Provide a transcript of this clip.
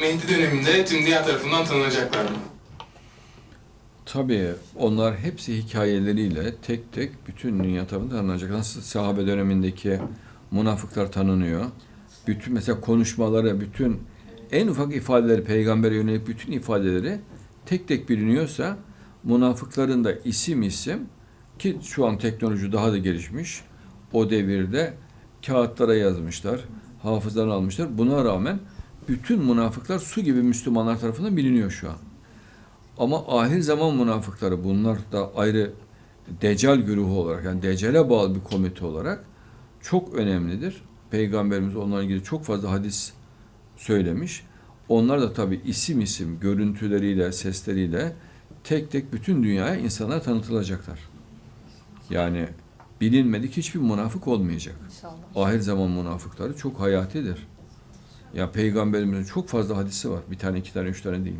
Mehdi döneminde dünya tarafından tanınacaklar mı? Tabii onlar hepsi hikayeleriyle tek tek bütün dünya tarafından tanınacak. Nasıl sahabe dönemindeki münafıklar tanınıyor. Bütün mesela konuşmaları, bütün en ufak ifadeleri, peygambere yönelik bütün ifadeleri tek tek biliniyorsa münafıkların da isim isim ki şu an teknoloji daha da gelişmiş. O devirde kağıtlara yazmışlar, hafızdan almışlar. Buna rağmen bütün münafıklar su gibi Müslümanlar tarafından biliniyor şu an. Ama ahir zaman münafıkları bunlar da ayrı Deccal güruhu olarak yani Deccal'e bağlı bir komite olarak çok önemlidir. Peygamberimiz onlarla ilgili çok fazla hadis söylemiş. Onlar da tabi isim isim görüntüleriyle, sesleriyle tek tek bütün dünyaya insanlar tanıtılacaklar. Yani bilinmedik hiçbir münafık olmayacak. İnşallah. Ahir zaman münafıkları çok hayatidir. Ya peygamberimizin çok fazla hadisi var. Bir tane, iki tane, üç tane değil.